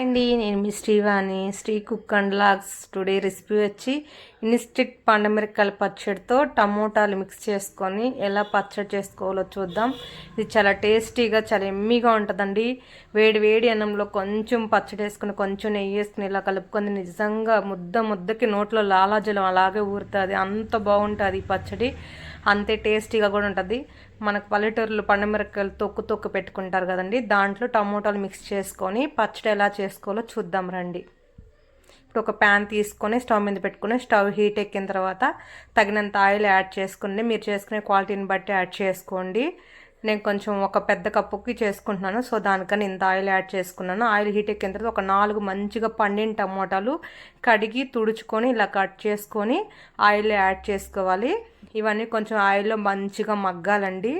అండి నేను మీ Srivani. Sri cook and logs today recipe వచ్చి ఇన్స్టిక్ పండమిరకాయల పచ్చడితో టమోటాలు మిక్స్ చేసుకొని ఎలా పచ్చడి చేసుకోవాలో చూద్దాం. ఇది చాలా టేస్టీగా చాలా ఎమ్మీగా ఉంటుందండి. వేడి వేడి అన్నంలో కొంచెం పచ్చడి వేసుకుని కొంచెం నెయ్యి వేసుకుని ఇలా కలుపుకొని నిజంగా ముద్ద ముద్దకి నోట్లో లాలాజలం అలాగే ఊరుతుంది. అంత బాగుంటుంది ఈ పచ్చడి. అంతే టేస్టీగా కూడా ఉంటుంది. మనకు పల్లెటూరులో పండుమిరకాయలు తొక్కు తొక్కు పెట్టుకుంటారు కదండి. దాంట్లో టమోటాలు మిక్స్ చేసుకొని పచ్చడి ఎలా చేసుకోవాలో చూద్దాం రండి. ఇప్పుడు ఒక ప్యాన్ తీసుకొని స్టవ్ మీద పెట్టుకుని స్టవ్ హీట్ ఎక్కిన తర్వాత తగినంత ఆయిల్ యాడ్ చేసుకుని మీరు చేసుకునే క్వాలిటీని బట్టి యాడ్ చేసుకోండి. నేను కొంచెం ఒక పెద్ద కప్పుకి చేసుకుంటున్నాను. సో దానికని ఇంత ఆయిల్ యాడ్ చేసుకున్నాను. ఆయిల్ హీట్ ఎక్కిన తర్వాత ఒక నాలుగు మంచిగా పండిన టమోటాలు కడిగి తుడుచుకొని ఇలా కట్ చేసుకొని ఆయిల్ యాడ్ చేసుకోవాలి. ఇవన్నీ కొంచెం ఆయిల్లో మంచిగా మగ్గాలండి.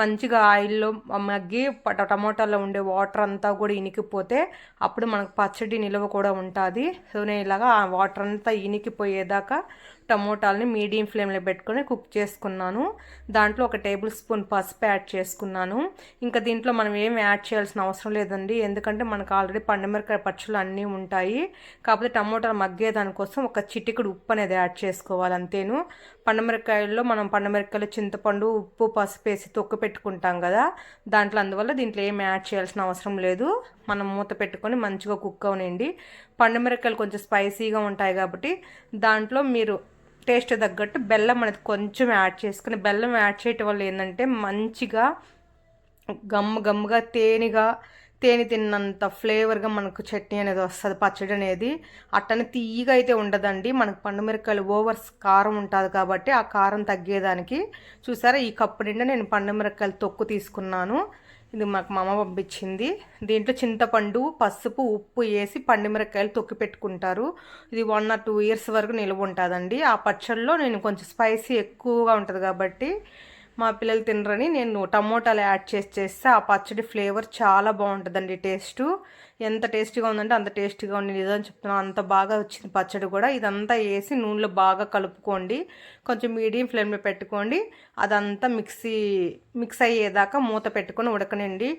మంచిగా ఆయిల్లో మగ్గి టమోటాలో ఉండే వాటర్ అంతా కూడా ఇనికిపోతే అప్పుడు మనకు పచ్చడి నిల్వ కూడా ఉంటుంది. సో నేను ఇలాగా ఆ వాటర్ అంతా ఇనికిపోయేదాకా టమోటాలని మీడియం ఫ్లేమ్లో పెట్టుకొని కుక్ చేసుకున్నాను. దాంట్లో ఒక టేబుల్ స్పూన్ పసుపు యాడ్ చేసుకున్నాను. ఇంకా దీంట్లో మనం ఏం యాడ్ చేయాల్సిన అవసరం లేదండి. ఎందుకంటే మనకు ఆల్రెడీ పండుమిరకాయ పచ్చులు అన్నీ ఉంటాయి. కాకపోతే టమోటాలు మగ్గేదానికోసం ఒక చిటికుడు ఉప్పు అనేది యాడ్ చేసుకోవాలి అంతేను. పండుమిరకాయల్లో మనం పండుమిరకాయలు చింతపండు ఉప్పు పసుపు వేసి తొక్కు పెట్టుకుంటాం కదా. దాంట్లో అందువల్ల దీంట్లో ఏం యాడ్ చేయాల్సిన అవసరం లేదు. మనం మూత పెట్టుకొని మంచిగా కుక్ అవనండి పండుమిరకాయలు కొంచెం స్పైసీగా ఉంటాయి కాబట్టి దాంట్లో మీరు టేస్ట్ తగ్గట్టు బెల్లం అనేది కొంచెం యాడ్ చేసుకుని బెల్లం యాడ్ చేయటం వల్ల ఏంటంటే మంచిగా గమ్ము గమ్ముగా తేనెగా తేనె తిన్నంత ఫ్లేవర్గా మనకు చట్నీ అనేది వస్తుంది పచ్చడి అనేది. అట్టని తీయగా అయితే ఉండదండి. మనకు పండుమిరకాయలు ఓవర్స్ కారం ఉంటుంది కాబట్టి ఆ కారం తగ్గేదానికి. చూసారా? ఈ కప్పు నిండా నేను పండుమిరకాయలు తొక్కు తీసుకున్నాను. ఇది మాకు మా అమ్మ పంపించింది. దీంట్లో చింతపండు పసుపు ఉప్పు వేసి పండుమిరకాయలు తొక్కి పెట్టుకుంటారు. ఇది వన్ ఆర్ టూ ఇయర్స్ వరకు నిల్వ ఉంటుందండి. ఆ పచ్చళ్ళలో నేను కొంచెం స్పైసీ ఎక్కువగా ఉంటుంది కాబట్టి మా పిల్లలు తినరని నేను టమోటాలు యాడ్ చేసి చేస్తే ఆ పచ్చడి ఫ్లేవర్ చాలా బాగుంటుందండి టేస్ట్. ఎంత టేస్టీగా ఉందంటే అంత టేస్టీగా ఉంది నిజం చెప్తున్నాను అంత బాగా వచ్చింది పచ్చడి కూడా. ఇదంతా వేసి నూనెలో బాగా కలుపుకోండి. కొంచెం మీడియం ఫ్లేమ్లో పెట్టుకోండి. అదంతా మిక్సీ మిక్స్ అయ్యేదాకా మూత పెట్టుకొని ఉడకనండి.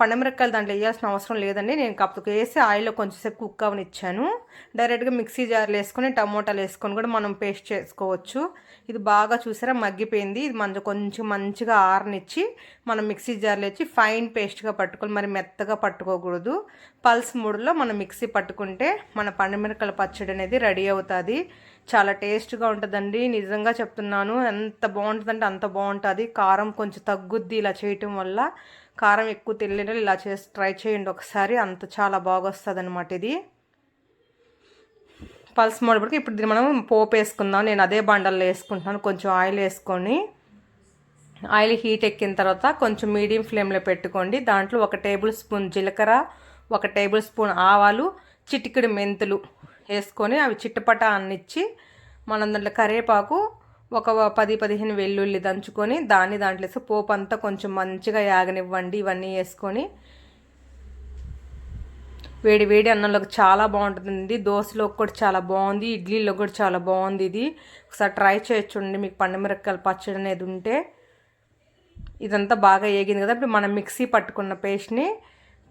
పండుమిరపకాయలు దాంట్లో వేయాల్సిన అవసరం లేదండి. నేను కప్పుకు వేసి ఆయిల్లో కొంచెంసేపు కుక్ అవనిచ్చాను. డైరెక్ట్గా మిక్సీ జార్లు వేసుకొని టమోటాలు వేసుకొని కూడా మనం పేస్ట్ చేసుకోవచ్చు. ఇది బాగా చూసారా? మగ్గిపోయింది. ఇది మంచి కొంచెం మంచిగా ఆరనిచ్చి మనం మిక్సీ జార్లు వచ్చి ఫైన్ పేస్ట్గా పట్టుకోవాలి. మరి మెత్తగా పట్టుకోకూడదు. పల్స్ మూడులో మనం మిక్సీ పట్టుకుంటే మన పండుమిరకల పచ్చడి అనేది రెడీ అవుతుంది. చాలా టేస్ట్గా ఉంటుందండి. నిజంగా చెప్తున్నాను. ఎంత బాగుంటుందంటే అంత బాగుంటుంది. కారం కొంచెం తగ్గుద్ది ఇలా చేయటం వల్ల. కారం ఎక్కువ తెలియదు ఇలా చేసి ట్రై చేయండి ఒకసారి. అంత చాలా బాగా వస్తుంది అనమాట ఇది. పల్స్ మోడపడికి ఇప్పుడు దీన్ని మనం పోపు వేసుకుందాం. నేను అదే బండల్లో వేసుకుంటున్నాను. కొంచెం ఆయిల్ వేసుకొని ఆయిల్ హీట్ ఎక్కిన తర్వాత కొంచెం మీడియం ఫ్లేమ్లో పెట్టుకోండి. దాంట్లో ఒక టేబుల్ స్పూన్ జీలకర్ర ఒక టేబుల్ స్పూన్ ఆవాలు చిటికెడు మెంతులు వేసుకొని అవి చిట్టపట అన్నిచ్చి మనం దాంట్లో కరివేపాకు ఒక పది పదిహేను వెల్లుల్లి దంచుకొని దాన్ని దాంట్లో వేసి పోపు అంతా కొంచెం మంచిగా యాగనివ్వండి ఇవన్నీ వేసుకొని. వేడి వేడి అన్నంలోకి చాలా బాగుంటుంది దోశలోకి కూడా చాలా బాగుంది ఇడ్లీలో కూడా చాలా బాగుంది ఇది. ఒకసారి ట్రై చేయొచ్చుండి మీకు పండుమిరపకాయల పచ్చడి అనేది ఉంటే. ఇదంతా బాగా ఏగింది కదా ఇప్పుడు మనం మిక్సీ పట్టుకున్న పేస్ట్ని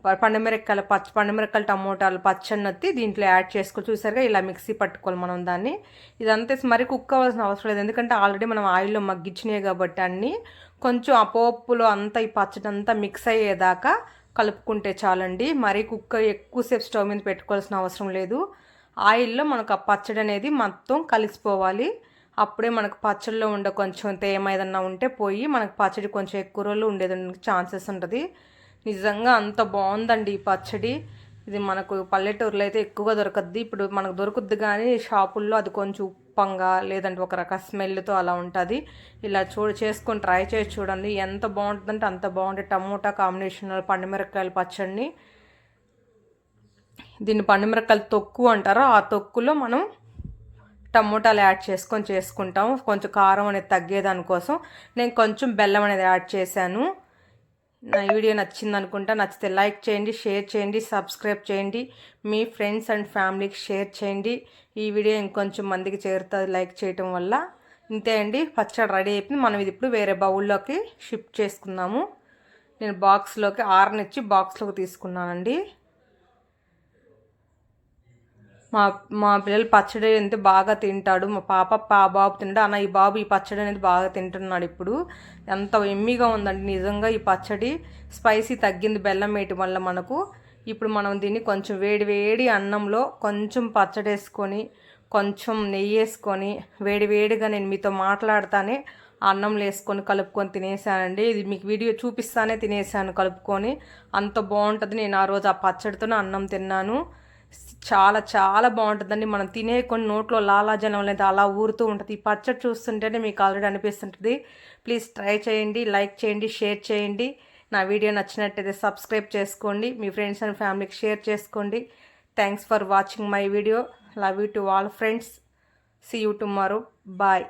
పండుమిరక్కలు పండు పండుమిరక్కలు టమోటాలు పచ్చడి నొత్తి దీంట్లో యాడ్ చేసుకో చూసారుగా ఇలా మిక్సీ పట్టుకోవాలి మనం దాన్ని. ఇదంతా మరి కుక్ అవ్వాల్సిన అవసరం లేదు. ఎందుకంటే ఆల్రెడీ మనం ఆయిల్లో మగ్గించినాయి కాబట్టి అన్నీ కొంచెం ఆ పోపులో అంతా ఈ పచ్చడి అంతా మిక్స్ అయ్యేదాకా కలుపుకుంటే చాలండి. మరీ కుక్క ఎక్కువసేపు స్టవ్ మీద పెట్టుకోవాల్సిన అవసరం లేదు. ఆయిల్లో మనకు ఆ పచ్చడి అనేది మొత్తం కలిసిపోవాలి. అప్పుడే మనకు పచ్చడిలో ఉండే కొంచెం తేమ ఏదన్నా ఉంటే పోయి మనకు పచ్చడి కొంచెం ఎక్కువ రోజులు ఉండేది ఛాన్సెస్ ఉంటుంది. నిజంగా అంత బాగుందండి ఈ పచ్చడి. ఇది మనకు పల్లెటూరులో అయితే ఎక్కువగా దొరకద్ది. ఇప్పుడు మనకు దొరుకుద్ది కానీ షాపుల్లో అది కొంచెం ఉప్పంగా లేదంటే ఒక రక స్మెల్తో అలా ఉంటుంది. ఇలా చూడ చేసుకొని ట్రై చేసి చూడండి. ఎంత బాగుంటుందంటే అంత బాగుంటుంది టమోటా కాంబినేషన్ పండుమిరపకాయల పచ్చడిని. దీన్ని పండుమిరకాయలు తొక్కు అంటారు. ఆ తొక్కులో మనం టమోటాలు యాడ్ చేసుకొని చేసుకుంటాం కొంచెం కారం అనేది తగ్గేదానికోసం. నేను కొంచెం బెల్లం అనేది యాడ్ చేశాను. నా వీడియో నచ్చింది అనుకుంటా నచ్చితే లైక్ చేయండి షేర్ చేయండి సబ్స్క్రైబ్ చేయండి మీ ఫ్రెండ్స్ అండ్ ఫ్యామిలీకి షేర్ చేయండి. ఈ వీడియో ఇంకొంచెం మందికి చేరుతుంది లైక్ చేయటం వల్ల. ఇంతే అండి పచ్చడి రెడీ అయిపోయింది. మనం ఇది ఇప్పుడు వేరే బౌల్లోకి షిఫ్ట్ చేసుకుందాము. నేను బాక్స్లోకి ఆర్నిచ్చి బాక్స్లోకి తీసుకున్నానండి. మా మా పిల్లలు పచ్చడి అయితే బాగా తింటాడు. మా పాప పా బాబు తింటాడు. అన్న ఈ బాబు ఈ పచ్చడి అనేది బాగా తింటున్నాడు ఇప్పుడు. ఎంత ఎమ్మిగా ఉందండి. నిజంగా ఈ పచ్చడి స్పైసీ తగ్గింది బెల్లం వేయటం వల్ల మనకు. ఇప్పుడు మనం దీన్ని కొంచెం వేడి వేడి అన్నంలో కొంచెం పచ్చడి వేసుకొని కొంచెం నెయ్యి వేసుకొని వేడి వేడిగా నేను మీతో మాట్లాడతానే అన్నంలో వేసుకొని కలుపుకొని తినేసానండి. ఇది మీకు వీడియో చూపిస్తానే తినేసాను కలుపుకొని. అంత బాగుంటుంది. నేను ఆ రోజు ఆ పచ్చడితోనే అన్నం తిన్నాను. చాలా చాలా బాగుంటుందండి. మనం తినే కొన్ని నోట్లో లాలాజలం అనేది అలా ఊరుతూ ఉంటుంది. ఈ పచ్చడి చూస్తుంటేనే మీకు ఆల్రెడీ అనిపిస్తుంటుంది. ప్లీజ్ ట్రై చేయండి లైక్ చేయండి షేర్ చేయండి. నా వీడియో నచ్చినట్టయితే సబ్స్క్రైబ్ చేసుకోండి. మీ ఫ్రెండ్స్ అండ్ ఫ్యామిలీకి షేర్ చేసుకోండి. Thanks for watching my video love you to all friends see you tomorrow bye